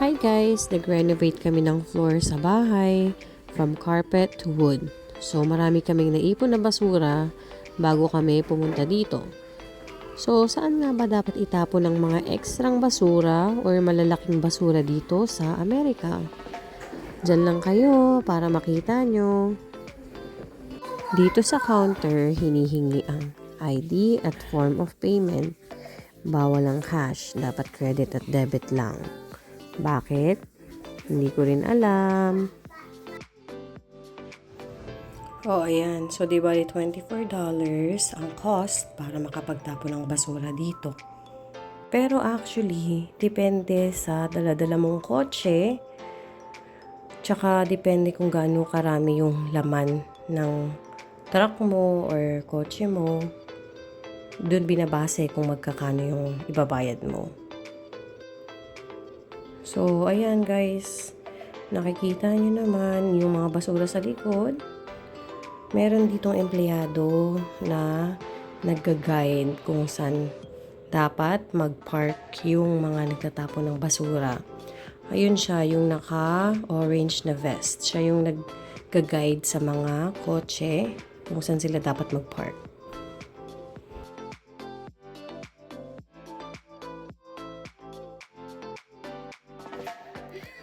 Hi guys! Nag-renovate kami ng floor sa bahay from carpet to wood. So marami kaming naipon na basura bago kami pumunta dito. So saan nga ba dapat itapon ng mga ekstrang basura or malalaking basura dito sa Amerika? Diyan lang kayo para makita nyo. Dito sa counter, hinihingi ang ID at form of payment. Bawal ang cash, dapat credit at debit lang. Bakit? Hindi ko rin alam. Oh, ayan. So, di ba $24 ang cost para makapagtapon ng basura dito. Pero actually, depende sa daladala mong kotse. Tsaka depende kung gaano karami yung laman ng truck mo or kotse mo. Doon binabase kung magkakano yung ibabayad mo. So, ayan guys. Nakikita nyo naman yung mga basura sa likod. Meron ditong empleyado na nagga-guide kung saan dapat mag-park yung mga nagtatapon ng basura. Ayun siya, yung naka-orange na vest. Siya yung nag-guide sa mga kotse kung saan sila dapat mag-park.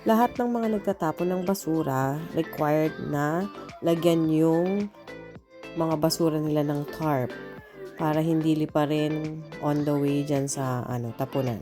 Lahat ng mga nagtatapon ng basura required na lagyan yung mga basura nila ng tarp para hindi lipa rin on the way dyan sa ano, tapunan.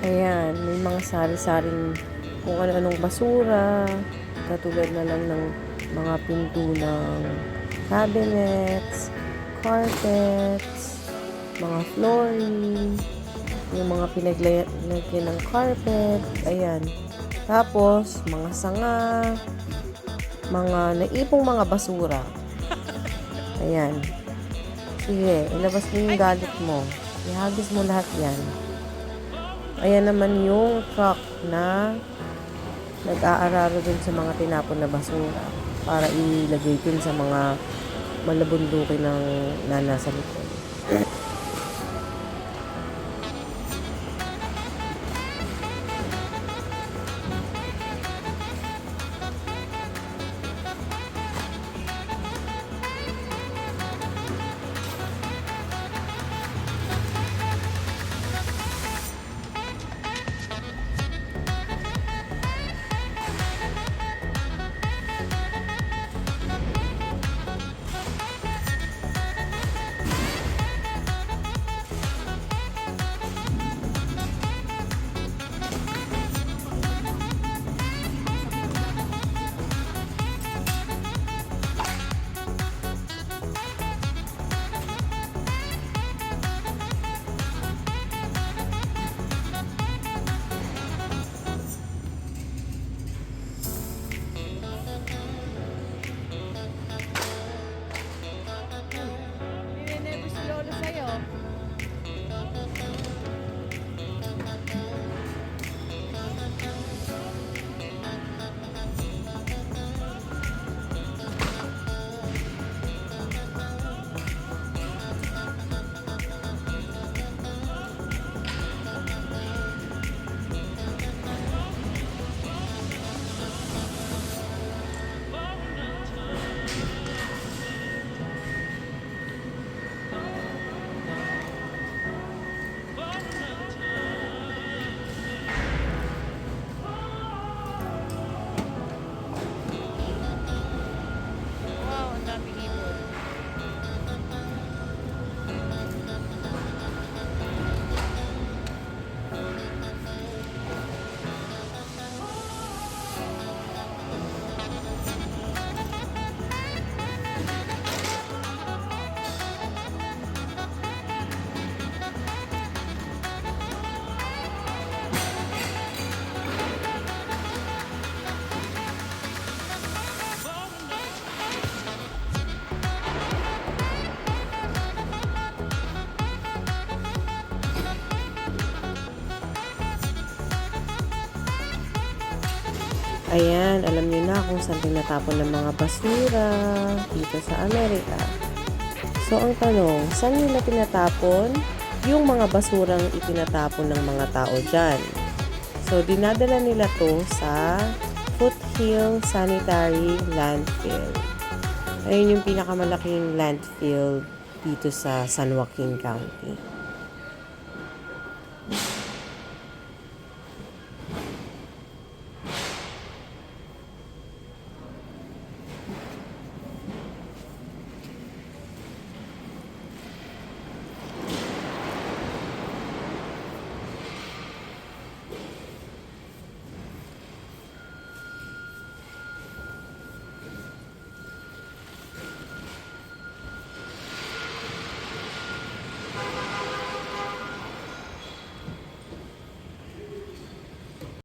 Ayan, may mga sari-saring kung ano-anong basura, katulad na lang ng mga pinto ng cabinets, carpets, mga flooring, yung mga pinaglagyan ng carpet, ayan. Tapos, mga sanga, mga naipong mga basura. Ayan. Sige, ilabas mo yung galit mo. Ihagis mo lahat yan. Ayan naman yung truck na nag-aararo dun sa mga tinapon na basura para ilagay dun sa mga malabundukin ng nana Ayan, alam niyo na kung saan tinatapon ng mga basura dito sa Amerika. So, ang tanong, saan nila tinatapon yung mga basurang itinatapon ng mga tao dyan? So, dinadala nila to sa Foothill Sanitary Landfill. Ayun yung pinakamalaking landfill dito sa San Joaquin County.